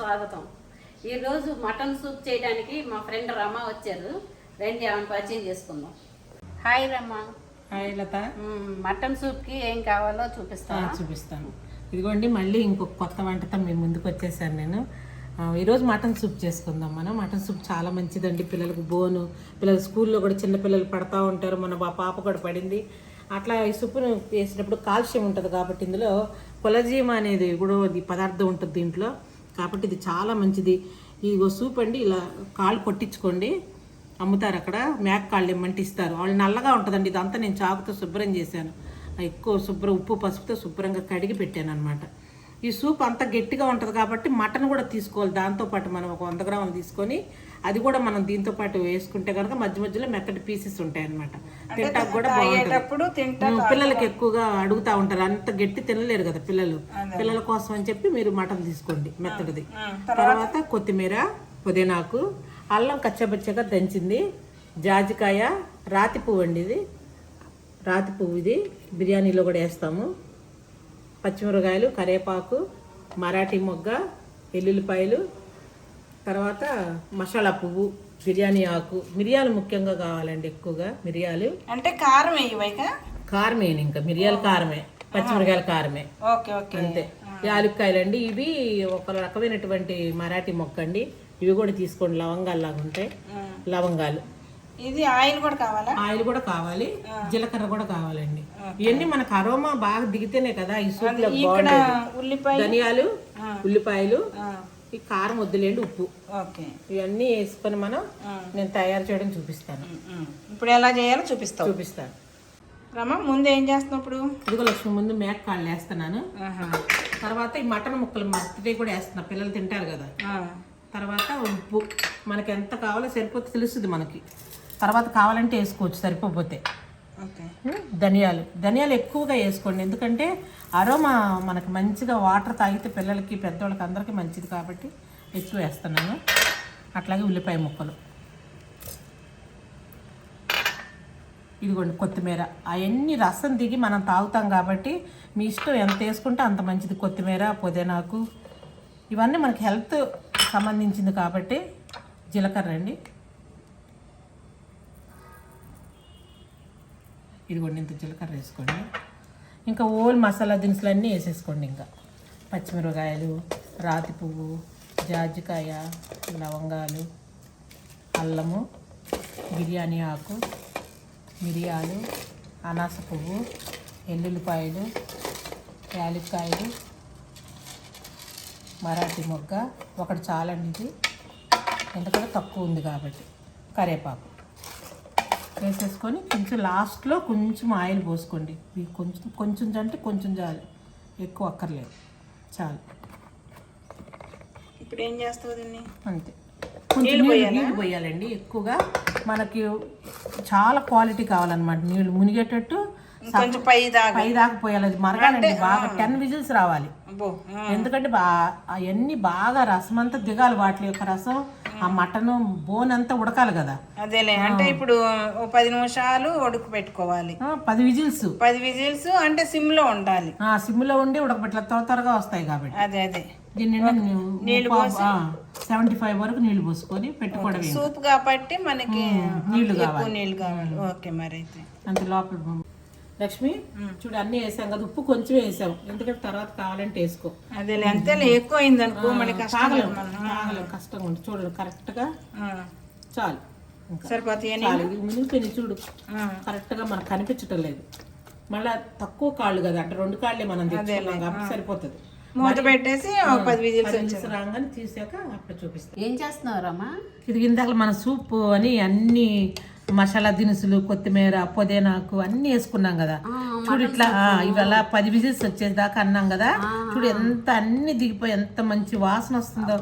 స్వాగతం. ఈరోజు mutton soup చేయడానికి మా ఫ్రెండ్ రమ వచ్చారు. రండి ఆమెను పరిచయం చేసుకుందాం. హాయ్ రమ్మ హాయ్ లత. మటన్ సూప్కి ఏం కావాలో చూపిస్తాను చూపిస్తాను. ఇదిగోండి మళ్ళీ ఇంకొక కొత్త వంటతో మీ ముందుకు వచ్చేసాను నేను. ఈరోజు మటన్ సూప్ చేసుకుందాం మనం. మటన్ సూప్ చాలా మంచిదండి. పిల్లలకు బోను. పిల్లలు స్కూల్లో కూడా చిన్న పిల్లలు పడతా ఉంటారు. మన మా పాప కూడా పడింది. అట్లా ఈ సూప్ను వేసినప్పుడు కాల్షియం ఉంటుంది కాబట్టి ఇందులో కొలజీమ అనేది కూడా పదార్థం ఉంటుంది దీంట్లో. కాబట్టి ఇది చాలా మంచిది. ఇదిగో సూప్ అండి ఇలా కాళ్ళు కొట్టించుకోండి. అమ్ముతారు అక్కడ మేక కాళ్ళు ఇమ్మంటే ఇస్తారు. వాళ్ళు నల్లగా ఉంటుందండి ఇదంతా నేను చాకుతో శుభ్రం చేశాను. ఎక్కువ శుభ్రం ఉప్పు పసుపుతో శుభ్రంగా కడిగి పెట్టాను అనమాట ఈ సూప్ అంత గట్టిగా ఉంటుంది కాబట్టి మటన్ కూడా తీసుకోవాలి. దాంతోపాటు మనం ఒక వంద గ్రాములు తీసుకొని అది కూడా మనం దీంతో పాటు వేసుకుంటే కనుక మధ్య మధ్యలో మెత్తటి పీసెస్ ఉంటాయి అనమాట తింటాకు కూడా బాగుంటుంది. పిల్లలకి ఎక్కువగా అడుగుతా ఉంటారు. అంత గట్టి తినలేరు కదా పిల్లలు. పిల్లల కోసం అని చెప్పి మీరు మటన్ తీసుకోండి మెత్తటిది. తర్వాత? కొత్తిమీర పుదీనాకు అల్లం కచ్చబచ్చగా దంచింది. జాజికాయ రాతి పువ్వు అండి ఇది. రాతి పువ్వు ఇది. బిర్యానీలో కూడా వేస్తాము. పచ్చిమిరకాయలు కరివేపాకు మరాఠీ మొగ్గ ఎల్లుల్లిపాయలు తర్వాత మసాలా పువ్వు బిర్యానీ ఆకు. మిరియాలు ముఖ్యంగా కావాలండి ఎక్కువగా మిరియాలు. అంటే కారం వేయవైక కారమే ఇంకా మిరియాల కారమే పచ్చిమిరకాయల కారమే. Okay okay. అంతే. యాలుక్కాయలు అండి ఇవి ఒక రకమైనటువంటి మరాఠీ మొక్క అండి. ఇవి కూడా తీసుకోండి లవంగాలు లాగా ఉంటాయి లవంగాలు. ఇది ఆయిల్ కూడా కావాలా? ఆయిల్ కూడా కావాలి జీలకర్ర కూడా కావాలండి. ఇవన్నీ మనకు అరోమా బాగా దిగితేనే కదా ఈ సూప్ ఉల్లిపాయ? ధనియాలు ఉల్లిపాయలు ఈ కారం వద్దులేండి ఉప్పు. ఓకే. ఇవన్నీ వేసుకొని మనం నేను తయారు చేయడం చూపిస్తాను. ఇప్పుడు ఎలా చేయాలో చూపిస్తావు. చూపిస్తాను. రమ ముందు ఏం చేస్తున్నావు ఇప్పుడు? ఇదిగో లక్ష్మి ముందు మేక కాళ్ళు వేస్తున్నాను. తర్వాత ఈ మటన్ ముక్కలు మర్తిటి కూడా వేస్తున్నా పిల్లలు తింటారు కదా. తర్వాత ఉప్పు మనకి ఎంత కావాలో సరిపోతే తెలుస్తుంది మనకి. తర్వాత కావాలంటే వేసుకోవచ్చు సరిపోతే ఓకే. ధనియాలు. ధనియాలు ఎక్కువగా వేసుకోండి. ఎందుకంటే అరోమా మనకి మంచిగా వాటర్ తాగితే పిల్లలకి పెద్దవాళ్ళకి అందరికీ మంచిది కాబట్టి ఎక్కువ వేస్తున్నాను. అట్లాగే ఉల్లిపాయ ముక్కలు. ఇదిగోండి కొత్తిమీర. అవన్నీ రసం దిగి మనం తాగుతాం కాబట్టి మీ ఇష్టం ఎంత వేసుకుంటే అంత మంచిది. కొత్తిమీర పుదీనాకు. ఇవన్నీ మనకి హెల్త్ సంబంధించింది కాబట్టి జీలకర్ర అండి. ఇదిగోండి ఇంత జీలకర్ర వేసుకోండి. ఇంకా ఓల్ మసాలా దినుసులు అన్నీ వేసేసుకోండి ఇంకా. పచ్చిమిరపకాయలు రాతి పువ్వు జాజికాయ లవంగాలు అల్లము బిర్యానీ ఆకు మిరియాలు అనాస పువ్వు ఎల్లుల్లిపాయలు యాలక్కాయలు మరాఠీ మొగ్గ ఒకటి చాలండి ఇది. ఎందుకంటే తక్కువ ఉంది కాబట్టి. కరివేపాకు వేసేసుకొని కొంచెం లాస్ట్లో కొంచెం ఆయిల్ పోసుకోండి. ఇది కొంచెం కొంచెం అంటే కొంచెం చాలు. ఎక్కువ అక్కర్లేదు. చాలు. ఇప్పుడు ఏం చేస్తావు దీన్ని? అంతే. కొంచెం నీళ్ళు నీళ్ళు పోయాలండి ఎక్కువగా. మనకి చాలా క్వాలిటీ కావాలన్నమాట నీళ్ళు. మునిగేటట్టు కొంచెం పై దాకా పై దాకా పోయాలి. అది మరగాలండి బాగా. టెన్ విజిల్స్ రావాలి. ఎందుకంటే బా అవన్నీ బాగా రసం అంతా దిగాలి వాటి యొక్క రసం. ఆ మటన్ బోన్ అంతా ఉడకాలి కదా. అదేలే అంటే ఇప్పుడు పది నిమిషాలు ఉడుకు పెట్టుకోవాలి. పది విజిల్స్. పది విజిల్స్ అంటే సిమ్లో ఉండాలి. ఆ సిమ్లో ఉండి ఉడకబెట్ల త్వర త్వరగా వస్తాయి కాబట్టి. అదే అదే. దీని నిండా సెవెంటీ ఫైవ్ వరకు నీళ్ళు పోసుకొని పెట్టుకోవడం సూప్ కాబట్టి మనకి నీళ్ళు ఎక్కువ నీళ్ళు కావాలి. ఓకే మరి అయితే అంత లోపల. లక్ష్మి చూడు అన్నీ వేసాం కదా ఉప్పు కొంచెం వేసాం. ఎందుకంటే తర్వాత కావాలంటే వేసుకో. అదేలే అంతేలే ఎక్కువ అయింది అనుకో తాగలేం కష్టంగా ఉంటుంది చూడు కరెక్ట్గా ఆ, చాలు. సరిపోతాయి మునిగిపోయింది చూడు. కరెక్ట్గా మనకు కనిపించటం లేదు. మళ్ళీ తక్కువ కాళ్ళు కదా అంటే రెండు కాళ్ళే మనం తెచ్చుకున్నాం కాబట్టి సరిపోతుంది. మూత పెట్టేసి పది విజిల్స్ రాగానే తీసాక అప్పుడు చూపిస్తాం. ఏం చేస్తున్నావు రమ్మ ఇది ఇందాక మన సూప్ అని అన్ని మసాలా దినుసులు కొత్తిమీర పుదీనాకు అన్ని వేసుకున్నాం కదా. చూడు ఇట్లా ఇవాళ పది విజిల్స్ వచ్చేదాకా అన్నాం కదా. చూడు ఎంత అన్ని దిగిపోయి ఎంత మంచి వాసన వస్తుందో.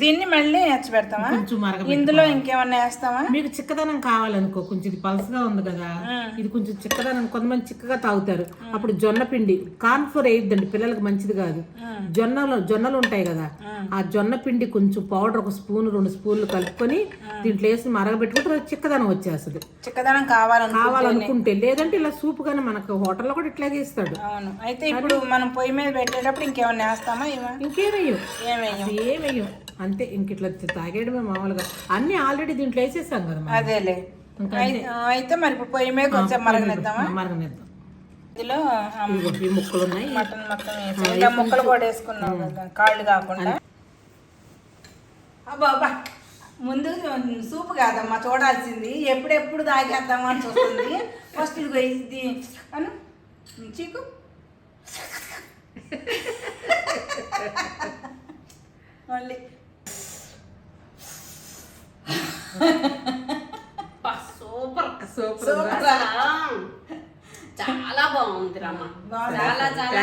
దీన్ని మళ్ళీ పెడతామా కొంచెం మరగ ఇందులో ఇంకేమన్నా వేస్తామా మీకు చిక్కదనం కావాలనుకో కొంచెం ఇది పలసగా ఉంది కదా. ఇది కొంచెం చిక్కదనం కొంతమంది చిక్కగా తాగుతారు. అప్పుడు జొన్న పిండి కార్న్ఫ్లోర్ వేయద్దండి పిల్లలకు మంచిది కాదు. జొన్నలు జొన్నలు ఉంటాయి కదా. ఆ. జొన్న పిండి కొంచెం పౌడర్ ఒక స్పూన్ రెండు స్పూన్లు కలుపుకొని దీంట్లో వేసి మరగబెట్టుకుంటే చిక్కదనం వచ్చేస్తుంది. చిక్కదనం కావాలను కావాలనుకుంటే లేదంటే ఇలా సూప్ కానీ మనకు హోటల్లో కూడా ఇట్లాగే ఇస్తాడు. అవును. అయితే ఇప్పుడు మనం పొయ్యి మీద పెట్టేటప్పుడు ఇంకేమన్నా వేస్తామా ఏమా ఇంకేమయ్యం ఏమేయం ఏమయ్యం అంతే ఇంక ఇట్లా తాగేయడమే మామూలుగా. అన్ని ఆల్రెడీ దీంట్లో వేసేసాం కదా. అదేలే. అయి- అయితే మరి పొయ్యి మీద కొంచెం మరగనిద్దామా? మరగనిద్దాం. ఇందులో ఈ ముక్కలు ఉన్నాయి. మటన్ మొత్తం వేసి ముక్కలు కూడా వేసుకున్నాం కాళ్ళు కాకుండా. అబ్బా అబ్బా ముందు సూప్ కాదమ్మా చూడాల్సింది. ఎప్పుడెప్పుడు తాగేద్దామా అని చూస్తుంది. ఫస్ట్ ఇదిగో ఇది. అను చీకు. మళ్ళీ. సూపర్. సూపర్ సూపర్ చాలా బాగుంది రమ్మ? చాలా చాలా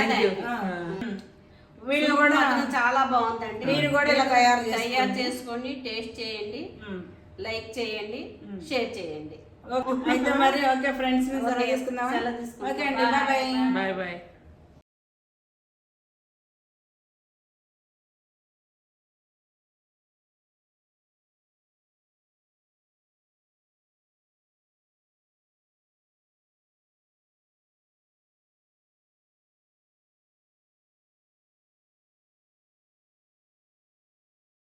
వీళ్ళు కూడా చాలా బాగుందండి. మీరు కూడా ఇలా తయారు చేసుకోండి. తయారు చేసుకోండి టేస్ట్ చేయండి. లైక్ చేయండి షేర్ చేయండి. ఓకే. అయితే మరి ఓకే ఫ్రెండ్స్ సెలవు. ఓకే అండి. Bye bye bye bye